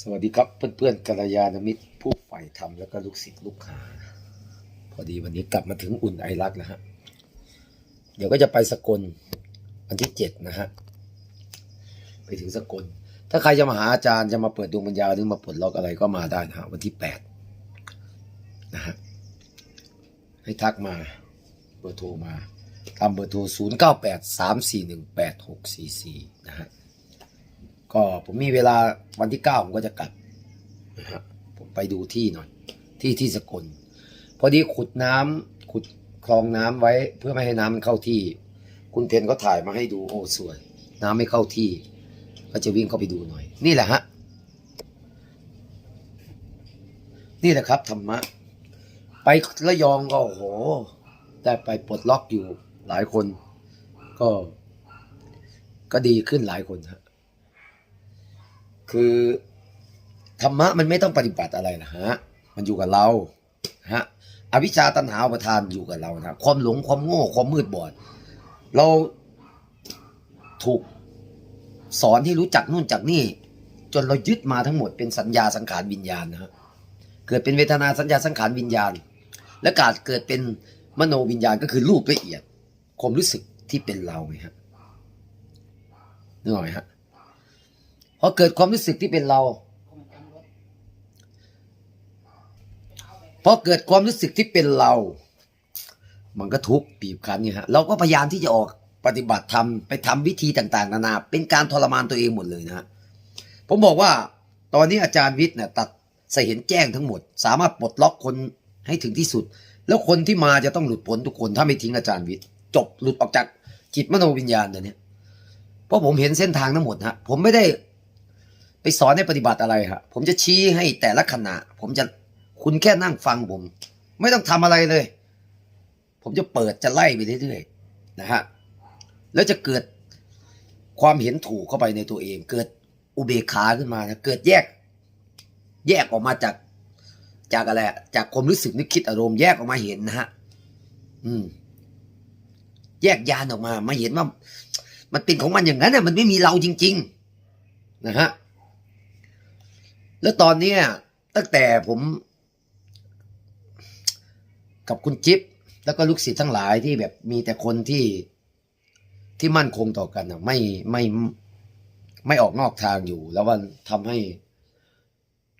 สวัสดีครับเพื่อนๆกัลยาณมิตรผู้ใฝ่ธรรมแล้วก็ลูกศิษย์ลูกหาพอดีวันนี้กลับมาถึงอุ่นไอรักแล้วฮะเดี๋ยวก็จะไปสกลวันที่เจ็ดนะฮะไปถึงสกล ถ้าใครจะมาหาอาจารย์จะมาเปิดดวงปัญญาหรือมาปลดล็อกอะไรก็มาได้นะฮะวันที่แปดนะฮะให้ทักมาเบอร์โทรมาตามเบอร์โทร0 9 8 3 4 1 8 6 4 4นะฮะ ก็ผมมีเวลาวันที่เก้าผมก็จะกลับนะฮะผมไปดูที่หน่อย ที่ที่สกลพอดีขุดน้ำขุดคลองน้ำไว้เพื่อไม่ให้น้ำมันเข้าที่ คุณเทนก็ถ่ายมาให้ดูโอ้สวย น้ำไม่เข้าที่ ก็จะวิ่งเข้าไปดูหน่อย นี่แหละฮะนี่แหละครับธรรมะ ไประยองก็โอ้โหได้ไปปลดล็อกอยู่หลายคน ก็ ก็ดีขึ้นหลายคนฮะ คือธรรมะมันไม่ต้องปฏิบัติอะไรนะฮะ มันอยู่กับเราฮะ อวิชชาตัณหาอุปทานอยู่กับเรานะความหลงความโง่ความมืดบอด เราถูกสอนให้รู้จักนู่นจักนี่ จนเรายึดมาทั้งหมดเป็นสัญญาสังขารวิญญาณนะฮะ เกิดเป็นเวทนาสัญญาสังขารวิญญาณ และการเกิดเป็นมโนวิญญาณก็คือรูปละเอียด ความรู้สึกที่เป็นเราไงฮะนึกออกไหมฮะ พอเกิดความรู้สึกที่เป็นเราพอเกิดความรู้สึกที่เป็นเรา มันก็ทุกข์บีบคันเนี่ยฮะเราก็พยายามที่จะออกปฏิบัติธรรมไปทำวิธีต่าง ๆ นานา เป็นการทรมานตัวเองหมดเลยนะฮะผมบอกว่าตอนนี้อาจารย์วิทย์เนี่ยตัดใส่เห็นแจ้งทั้งหมด สามารถปลดล็อกคนให้ถึงที่สุด แล้วคนที่มาจะต้องหลุดพ้นทุกคน ถ้าไม่ทิ้งอาจารย์วิทย์จบหลุดออกจากจิตมโนวิญญาณเดี๋ยวนี้เพราะผมเห็นเส้นทางทั้งหมดฮะผมไม่ได้ ไปสอนให้ปฏิบัติอะไรครับผมจะชี้ให้แต่ละขณะ ผมจะคุณแค่นั่งฟังผม ไม่ต้องทำอะไรเลย ผมจะเปิดจะไล่ไปเรื่อยๆนะฮะแล้วจะเกิดความเห็นถูกเข้าไปในตัวเอง เกิดอุเบกขาขึ้นมานะเกิดแยก แยกออกมาจากจากอะไรจากความรู้สึกนึกคิดอารมณ์แยกออกมาเห็นนะฮะอืม แยกยานออกมา มาเห็นว่า มันเป็นของมันอย่างนั้นน่ะมันไม่มีเราจริง ๆ นะฮะ แล้วตอนเนี้ยตั้งแต่ผมกับคุณจิ๊บแล้วก็ลูกศิษย์ทั้งหลายที่แบบมีแต่คนที่ที่มั่นคงต่อกันอะไม่ไม่ไม่ออกนอกทางอยู่ แล้วมันทำให้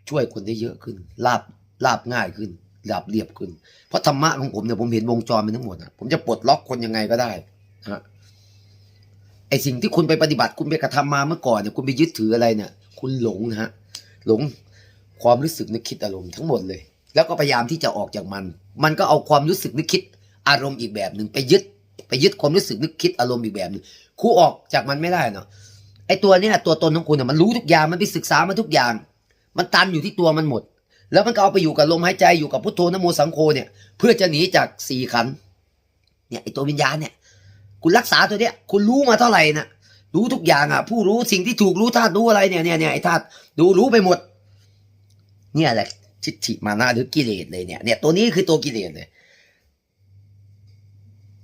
ช่วยคนได้เยอะขึ้นลาบลาบง่ายขึ้นลาบเรียบขึ้น เพราะธรรมะของผมเนี่ยผมเห็นวงจรมันทั้งหมดอะผมจะปลดล็อกคนยังไงก็ได้นะฮะไอสิ่งที่คุณไปปฏิบัติคุณไปกระทำมาเมื่อก่อนเนี่ยคุณไปยึดถืออะไรเนี่ย คุณหลงนะฮะ หลงความรู้สึกนึกคิดอารมณ์ทั้งหมดเลย แล้วก็พยายามที่จะออกจากมัน มันก็เอาความรู้สึกนึกคิดอารมณ์อีกแบบหนึ่งไปยึด ไปยึดความรู้สึกนึกคิดอารมณ์อีกแบบหนึ่งครูออกจากมันไม่ได้เนาะไอตัวเนี้ยตัวตนของคุณเนี่ยมันรู้ทุกอย่างมันไปศึกษามาทุกอย่าง มันตันอยู่ที่ตัวมันหมด แล้วมันก็เอาไปอยู่กับลมหายใจอยู่กับพุทโธนโมสังโฆเนี่ย เพื่อจะหนีจากสี่ขันเนี่ยไอตัววิญญาณเนี่ย คุณรักษาตัวเนี้ยคุณรู้มาเท่าไหร่นะ รู้ทุกอย่างอะ ผู้รู้สิ่งที่ถูกรู้ธาตุรู้อะไรเนี่ยเนี่ยเนี่ยไอ้ธาตุดูรู้ไปหมด เนี่ยแหละทิฏฐิมานะหรือกิเลสเลยเนี่ยเนี่ย ตัวนี้คือตัวกิเลสเลย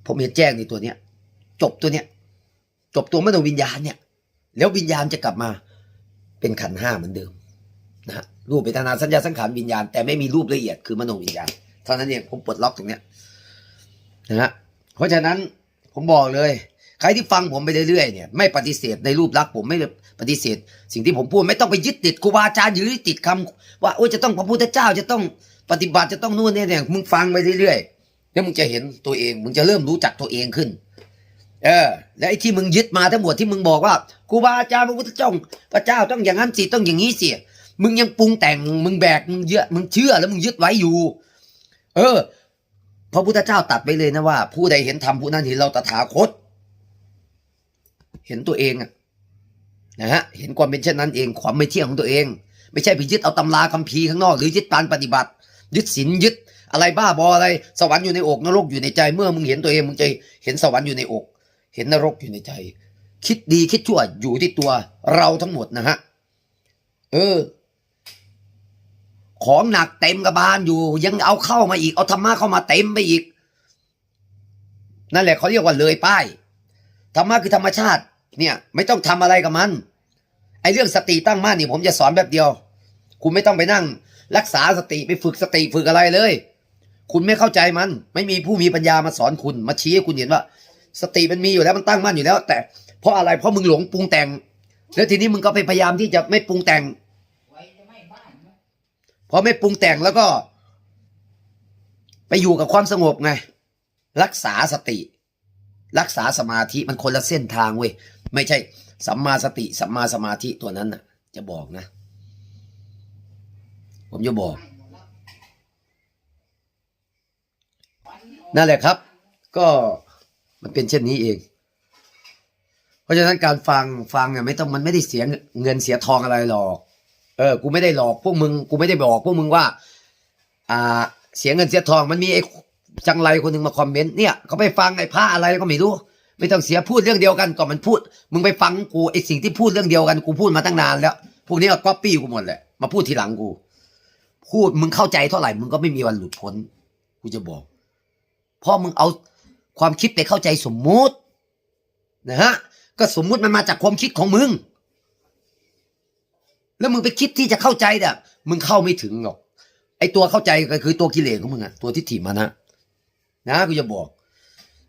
ผมเห็นแจ้งในตัวเนี้ย จบตัวเนี้ย จบตัวมโนวิญญาณเนี่ย แล้ววิญญาณจะกลับมา เป็นขันห้าเหมือนเดิมนะฮะรูปเวทนาสัญญาสังขารวิญญาณ แต่ไม่มีรูปละเอียดคือมโนวิญญาณเท่านั้นเองผมปลดล็อกตรงเนี้ยนะฮะเพราะฉะนั้นผมบอกเลย ใครที่ฟังผมไปเรื่อยๆเนี่ยไม่ปฏิเสธในรูปลักษณ์ผมไม่ปฏิเสธ สิ่งที่ผมพูดไม่ต้องไปยึดติดครูบาอาจารย์หรือติดคำว่าโอ้จะต้องพระพุทธเจ้าจะต้องปฏิบัติจะต้องนู่นนี่เนี่ยมึงฟังไปเรื่อยๆแล้วมึงจะเห็นตัวเอง มึงจะเริ่มรู้จักตัวเองขึ้น เออ และไอ้ที่มึงยึดมาทั้งหมดที่มึงบอกว่าครูบาอาจารย์พระพุทธเจ้าพระเจ้าต้องอย่างนั้นสิต้องอย่างนี้สิมึงยังปรุงแต่งมึงแบกมึงเยอะมึงเชื่อแล้วมึงยึดไว้อยู่ เออ พระพุทธเจ้าตัดไปเลยนะว่า ผู้ใดเห็นธรรมผู้นั้นเห็นเราตถาคต เห็นตัวเองอะนะฮะเห็นความเป็นเช่นนั้นเองความไม่เที่ยงของตัวเอง ไม่ใช่ไปยึดเอาตำราคัมภีร์ข้างนอก หรือยึดการปฏิบัติ ยึดศีลยึดอะไรบ้าบออะไร สวรรค์อยู่ในอกนรกอยู่ในใจ เมื่อมึงเห็นตัวเองมึงจะเห็นสวรรค์อยู่ในอก เห็นนรกอยู่ในใจ คิดดีคิดชั่วอยู่ที่ตัวเราทั้งหมดนะฮะเออ ของหนักเต็มกระบาลอยู่ ยังเอาเข้ามาอีกเอาธรรมะเข้ามาเต็มไปอีก นั่นแหละเขาเรียกว่าเลยป้ายธรรมะคือธรรมชาติ เนี่ย ไม่ต้องทำอะไรกับมันไอ้เรื่องสติตั้งมั่นนี่ผมจะสอนแบบเดียว คุณไม่ต้องไปนั่ง รักษาสติไปฝึกสติฝึกอะไรเลย คุณไม่เข้าใจมัน ไม่มีผู้มีปัญญามาสอนคุณ มาชี้ให้คุณเห็นว่า สติมันมีอยู่แล้วมันตั้งมั่นอยู่แล้ว แต่เพราะอะไรเพราะมึงหลงปรุงแต่ง แล้วทีนี้มึงก็ไปพยายามที่จะไม่ปรุงแต่งพอไม่ปรุงแต่งแล้วก็ ไปอยู่กับความสงบไง รักษาสติ รักษาสมาธิมันคนละเส้นทางเว้ย ไม่ใช่สัมมาสติสัมมาสมาธิตัวนั้นน่ะ จะบอกนะ ผมจะบอก นั่นแหละครับ ก็มันเป็นเช่นนี้เอง เพราะฉะนั้นการฟังฟังเนี่ยไม่ต้องมันไม่ได้เสียเงินเสียทองอะไรหรอก เออ กูไม่ได้หลอกพวกมึง กูไม่ได้บอกพวกมึงว่า อ่า เสียเงินเสียทองมันมีไอ้จังไรคนหนึ่งมาคอมเมนต์เนี่ยเขาไปฟังไอ้พระอะไรก็ไม่รู้ ไม่ต้องเสียพูดเรื่องเดียวกันก่อนมันพูด มึงไปฟังกูไอ้สิ่งที่พูดเรื่องเดียวกันกูพูดมาตั้งนานแล้วพวกนี้ก็ก๊อปปี้กูหมดแหละมาพูดทีหลังกู พูดมึงเข้าใจเท่าไหร่มึงก็ไม่มีวันหลุดพ้นกูจะบอกเพราะมึงเอาความคิดไปเข้าใจสมมุตินะฮะก็สมมุติมันมาจากความคิดของมึง แล้วมึงไปคิดที่จะเข้าใจเนี่ยมึงเข้าไม่ถึงหรอกไอตัวเข้าใจก็คือตัวกิเลสของมึงอะตัวทิฏฐิมานะ นะกูจะบอก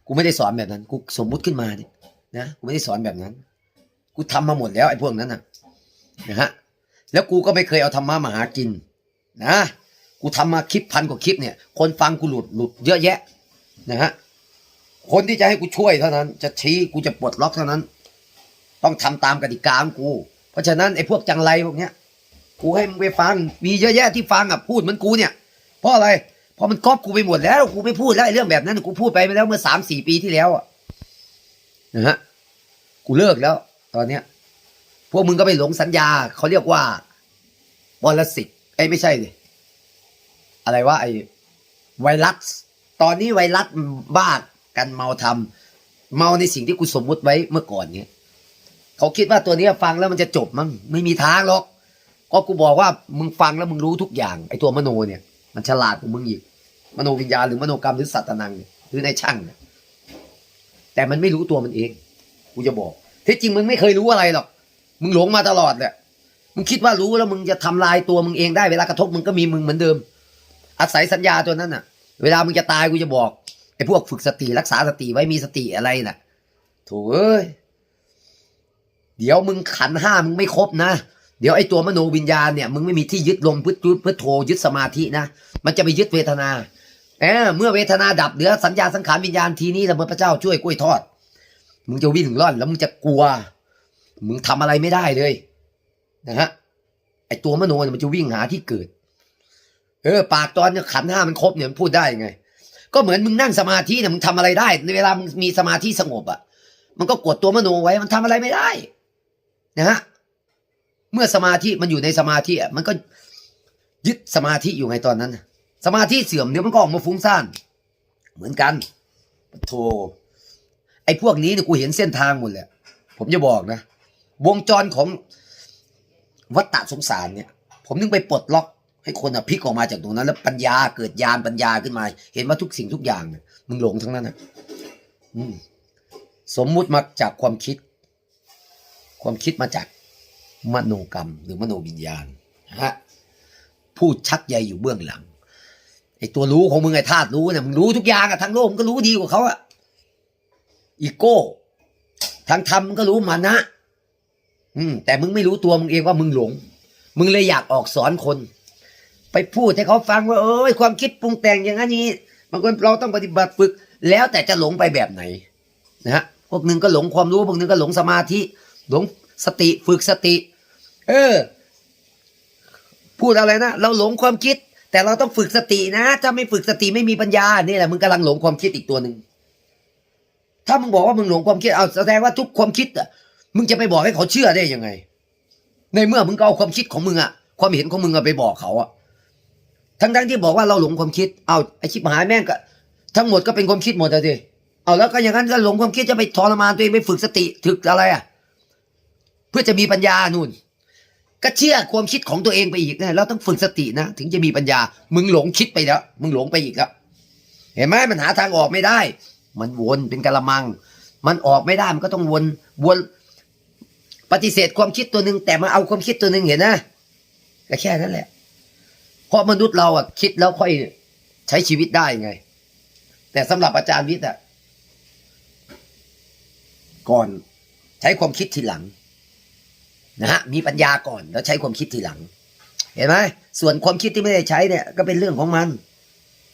กูไม่ได้สอนแบบนั้น กูสมมุติขึ้นมาเนี่ยนะกูไม่ได้สอนแบบนั้น กูทำมาหมดแล้วไอ้พวกนั้นนะนะฮะแล้วกูก็ไม่เคยเอาธรรมะมาหากิน นะ กูทำมาคลิปพันกว่าคลิปเนี่ย คนฟังกูหลุดหลุดเยอะแยะ นะฮะคนที่จะให้กูช่วยเท่านั้น จะชี้กูจะปลดล็อกเท่านั้น ต้องทำตามกติกาของกู เพราะฉะนั้นไอ้พวกจังไรพวกเนี้ยกูให้มึงไปฟัง มีเยอะแยะที่ฟังอะพูดเหมือนกูเนี่ย เพราะอะไร เพราะมันก๊อปกูไปหมดแล้วกูไม่พูดแล้วไอ้เรื่องแบบนั้นกูพูดไปไปแล้วเมื่อสามสี่ปีที่แล้วอะนะฮะกูเลิกแล้ว ตอนเนี้ย พวกมึงก็ไปหลงสัญญาเขาเรียกว่าบอลสิตไอ้ไม่ใช่ดิอะไรว่าไอ้ไวรัส ตอนนี้ไวรัสบ้ากันเมาทำเมาในสิ่งที่กูสมมุติไว้เมื่อก่อนเนี้ยเขาคิดว่าตัวนี้ฟังแล้วมันจะจบมั้งไม่มีทางหรอกก็กูบอกว่ามึงฟังแล้วมึงรู้ทุกอย่างไอ้ตัวมโนเนี่ย มันฉลาดกว่ามึงอีก มโนวิญญาณหรือมโนกรรมหรือสัตตนังหรือในช่างเนี่ยแต่มันไม่รู้ตัวมันเองกูจะบอกที่จริงมึงไม่เคยรู้อะไรหรอก มึงหลงมาตลอดแหละมึงคิดว่ารู้แล้วมึงจะทำลายตัวมึงเองได้เวลากระทบมึงก็มีมึงเหมือนเดิม อาศัยสัญญาตัวนั้นน่ะ เวลามึงจะตายกูจะบอกไอ้พวกฝึกสติรักษาสติไว้มีสติอะไรน่ะถูเอ้ยเดี๋ยวมึงขันห้ามึงไม่ครบนะเดี๋ยวไอ้ตัวมโนวิญญาณเนี่ยมึงไม่มีที่ยึดลมพุทยุทธพุทโธยึดสมาธินะ มันจะไปยึดเวทนา เออเมื่อเวทนาดับเหลือสัญญาสังขารวิญญาณทีนี้ละเมื่อพระเจ้าช่วยกล้วยทอด มึงจะวิ่งร่อนแล้วมึงจะกลัว มึงทำอะไรไม่ได้เลยนะฮะไอตัวมโนมันจะวิ่งหาที่เกิด เออ ปากตอนขันห้ามันครบเนี่ยมันพูดได้ยังไง ก็เหมือนมึงนั่งสมาธิเนี่ยมึงทำอะไรได้ในเวลามึงมีสมาธิสงบอะ่ะ มันก็กดตัวมโนไว้มันทำอะไรไม่ได้นะฮะเมื่อสมาธิมันอยู่ในสมาธิอะมันก็ยึดสมาธิอยู่ไงตอนนั้นนะ สมาธิเสื่อมเดี๋ยวมันก็ออกมาฟุ้งซ่าน เหมือนกันโธไอ้พวกนี้เนี่ยกูเห็นเส้นทางหมดแหละผมจะบอกนะ วงจรของวัฏฏะสงสารเนี่ย ผมนึงไปปลดล็อกให้คนอะพลิกออกมาจากตรงนั้น แล้วปัญญาเกิดญาณปัญญาขึ้นมา เห็นว่าทุกสิ่งทุกอย่างเนี่ยมึงหลงทั้งนั้นนะอืมสมมุติมาจากความคิด ความคิดมาจากมโนกรรม หรือมโนวิญญาณฮะพูดชักใยอยู่เบื้องหลัง ไอ้ตัวรู้ของมึงไอ้ธาตุรู้เนี่ยมึงรู้ทุกอย่างอะทั้งโลกมึงก็รู้ดีกว่าเขาอะอีโก้ทางธรรมมึงก็รู้มานะ อืม แต่มึงไม่รู้ตัวมึงเองว่ามึงหลง มึงเลยอยากออกสอนคน ไปพูดให้เขาฟังว่าเอ้ยความคิดปรุงแต่งอย่างนี้บางคนเราต้องปฏิบัติฝึก แล้วแต่จะหลงไปแบบไหนนะฮะพวกหนึ่งก็หลงความรู้พวกหนึ่งก็หลงสมาธิ หลงสติฝึกสติ เออ พูดอะไรนะเราหลงความคิด แต่เราต้องฝึกสตินะ ถ้าไม่ฝึกสติไม่มีปัญญานี่แหละมึงกำลังหลงความคิดอีกตัวหนึ่งถ้ามึงบอกว่ามึงหลงความคิดเอาแสดงว่าทุกความคิดอะมึงจะไปบอกให้เขาเชื่อได้ยังไง ในเมื่อมึงก็เอาความคิดของมึงอะ ความเห็นของมึงอะไปบอกเขาอะทั้งทั้งๆที่บอกว่าเราหลงความคิดเอาไอชิบหายแม่งก็ ทั้งหมดก็เป็นความคิดหมดเลยดิเอาแล้วก็อย่างนั้นก็หลงความคิดจะไปทรมานตัวเองไปฝึกสติถึกอะไรอะ เพื่อจะมีปัญญานู่น ก็เชื่อความคิดของตัวเองไปอีกนะเราต้องฝึกสตินะ ถึงจะมีปัญญา มึงหลงคิดไปแล้ว มึงหลงไปอีกแล้วเห็นไหมมันหาทางออกไม่ได้ มันวนเป็นกะละมัง มันออกไม่ได้มันก็ต้องวนวนปฏิเสธความคิดตัวหนึ่งแต่มาเอาความคิดตัวหนึ่งเห็นนะก็แค่นั้นแหละ เพราะมนุษย์เราอะคิดแล้วค่อยใช้ชีวิตได้ไง แต่สำหรับอาจารย์วิทย์อะก่อนใช้ความคิดทีหลัง นะฮะมีปัญญาก่อนแล้วใช้ความคิดทีหลัง เห็นไหมส่วนความคิดที่ไม่ได้ใช้เนี่ย ก็เป็นเรื่องของมัน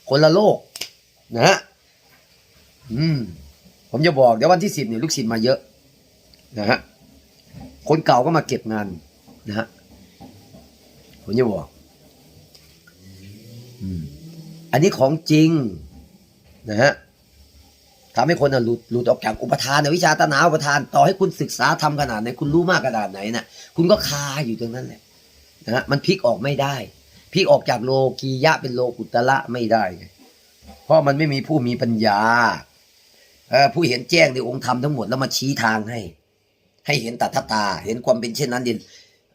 คนละโลก นะฮะอืม ผมจะบอกเดี๋ยววันที่สิบเนี่ยลูกศิษย์มาเยอะ นะฮะคนเก่าก็มาเก็บงานนะฮะผมจะบอกอืมอันนี้ของจริง นะฮะ ทำให้คนน่ะหลุดหลุดออกจากอุปทานนวิชาตนาอุปทานต่อให้คุณศึกษาทำขนาดไหนคุณรู้มากขนาดไหนน่ะคุณก็คาอยู่ตรงนั้นแหละนะฮะมันพลิกออกไม่ได้พลิกออกจากโลกียะเป็นโลกุตละไม่ได้ เพราะมันไม่มีผู้มีปัญญาอผู้เห็นแจ้งในองค์ธรรมทั้งหมดแล้วมาชี้ทางให้ ให้เห็นตัทตา เห็นความเป็นเช่นนั้นเด่น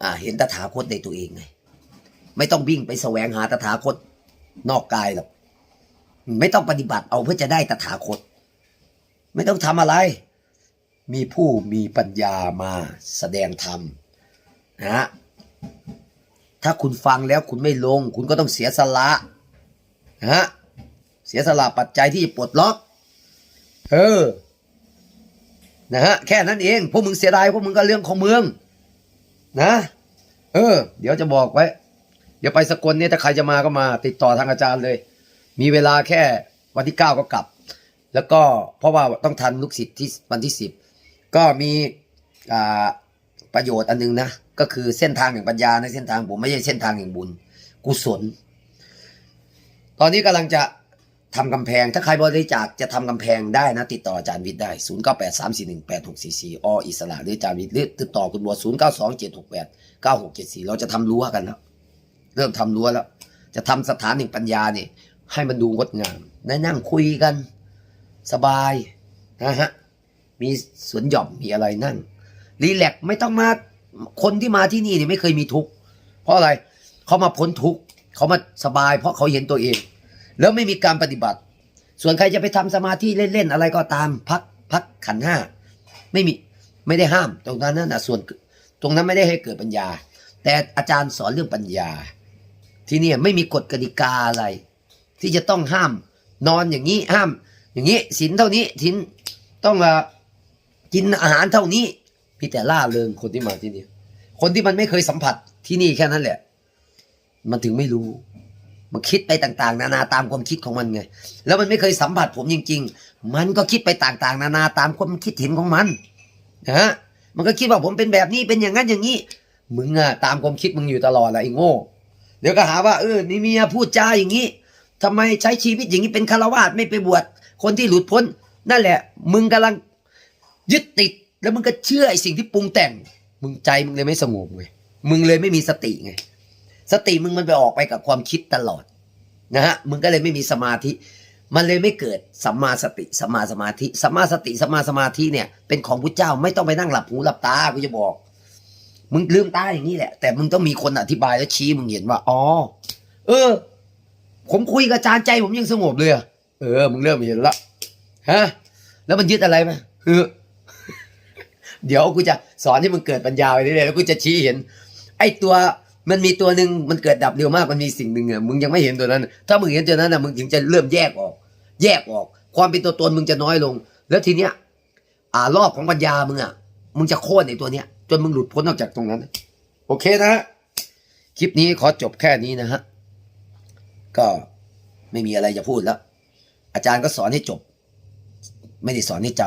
อ่าเห็นตถาคตในตัวเองไงไม่ต้องวิ่งไปแสวงหาตถาคตนอกกายหรอกไม่ต้องปฏิบัติเอาเพื่อจะได้ตถาคต ไม่ต้องทำอะไร มีผู้มีปัญญามาแสดงธรรมนะฮะถ้าคุณฟังแล้วคุณไม่ลง คุณก็ต้องเสียสละนะฮะเสียสละปัจจัยที่ปลดล็อก เออนะฮะแค่นั้นเองพวกมึงเสียดายพวกมึงก็เรื่องของเมือง นะ เออ เดี๋ยวจะบอกไว้ เดี๋ยวไปสกลเนี่ยถ้าใครจะมาก็มา ติดต่อทางอาจารย์เลย มีเวลาแค่วันที่เก้าก็กลับ แล้วก็เพราะว่าต้องทันลูกศิษย์ที่วันที่สิบก็มีประโยชน์อันนึงนะก็คือเส้นทางแห่งปัญญาในเส้นทางผมไม่ใช่เส้นทางแห่งบุญ กุศล ตอนนี้กำลังจะทำกำแพง ถ้าใครบริจาคจะทำกำแพงได้นะ ติดต่ออาจารย์วิทย์ได้0 9 8 3 4 1 8 6 4 4ออิสระหรืออาจารย์วิทย์หรือติดต่อคุณบัว0 9 2 7 6 8 9 6 7 4เราจะทำรั้วกันแล้วเริ่มทำรั้วแล้ว จะทำสถานแห่งปัญญาเนี่ยให้มันดูงดงามได้นั่งคุยกัน สบายนะฮะมีสวนหย่อมมีอะไรนั่งรีแลกไม่ต้องมาคนที่มาที่นี่เนี่ยไม่เคยมีทุกข์เพราะอะไรเขามาพ้นทุกข์เขามาสบาย เพราะเขาเห็นตัวเอง แล้วไม่มีการปฏิบัติ ส่วนใครจะไปทำสมาธิเล่นๆอะไรก็ตามพักพักขันห้าไม่มีไม่ได้ห้าม ตรงนั้นนั่นนะส่วนตรงนั้นไม่ได้ให้เกิดปัญญา แต่อาจารย์สอนเรื่องปัญญา ที่นี่ไม่มีกฎกติกาอะไร ที่จะต้องห้ามนอนอย่างนี้ห้าม อย่างนี้ศีลเท่านี้ศีลต้องกินอาหารเท่านี้มีแต่ล่าเริงคนที่มาที่นี่คนที่มันไม่เคยสัมผัสที่นี่แค่นั้นแหละ มันถึงไม่รู้ มันคิดไปต่าง ๆ นานาตามความคิดของมันไง แล้วมันไม่เคยสัมผัสผมจริง ๆ มันก็คิดไปต่าง ๆ นานาตามความคิดเห็นของมันนะฮะมันก็คิดว่าผมเป็นแบบนี้เป็นอย่างนั้นอย่างนี้มึงอะตามความคิดมึงอยู่ตลอดแหละไอ้โง่ เดี๋ยวก็หาว่าเออนี่เมียพูดจาอย่างนี้ทำไมใช้ชีวิตอย่างนี้เป็นคารวาสไม่ไปบวช คนที่หลุดพ้น นั่นแหละ มึงกำลังยึดติด แล้วมึงก็เชื่อไอ้สิ่งที่ปรุงแต่ง มึงใจมึงเลยไม่สงบไงมึงเลยไม่มีสติไงสติมึงมันไปออกไปกับความคิดตลอดนะฮะมึงก็เลยไม่มีสมาธิ มันเลยไม่เกิดสัมมาสติสัมมาสมาธิสัมมาสติสัมมาสมาธิเนี่ยเป็นของพุทธเจ้าไม่ต้องไปนั่งหลับหูหลับตากูจะบอก มึงลืมตาอย่างนี้แหละ แต่มึงต้องมีคนอธิบายแล้วชี้มึงเห็นว่าอ๋อเออ ผมคุยกับอาจารย์ใจผมยังสงบเลยอะ เออ มึงเริ่มเห็นละฮะ แล้วมันยึดอะไรไหมเออเดี๋ยวกูจะสอนให้มึงเกิดปัญญาไปเรื่อยๆแล้วกูจะชี้เห็น ไอ้ตัวมันมีตัวหนึ่งมันเกิดดับเร็วมากมันมีสิ่งหนึ่งอะมึงยังไม่เห็นตัวนั้น ถ้ามึงเห็นตัวนั้นอะมึงถึงจะเริ่มแยกออก แยกออก ความเป็นตัวตนมึงจะน้อยลง แล้วทีเนี้ย อ่ารอบของปัญญามึงอะมึงจะโค่นไอ้ตัวเนี้ย จนมึงหลุดพ้นออกจากตรงนั้น โอเคนะฮะคลิปนี้ขอจบแค่นี้นะฮะก็ไม่มีอะไรจะพูดแล้ว อาจารย์ก็สอนให้จบ ไม่ได้สอนให้จ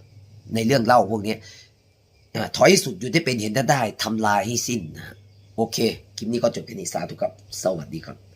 ำในเรื่องเล่าพวกนี้ถอยสุดอยู่ที่เป็นเห็นได้ทำลายให้สิ้นนะฮะโอเค คลิปนี้ก็จบแค่นี้สาธุครับ สวัสดีครับ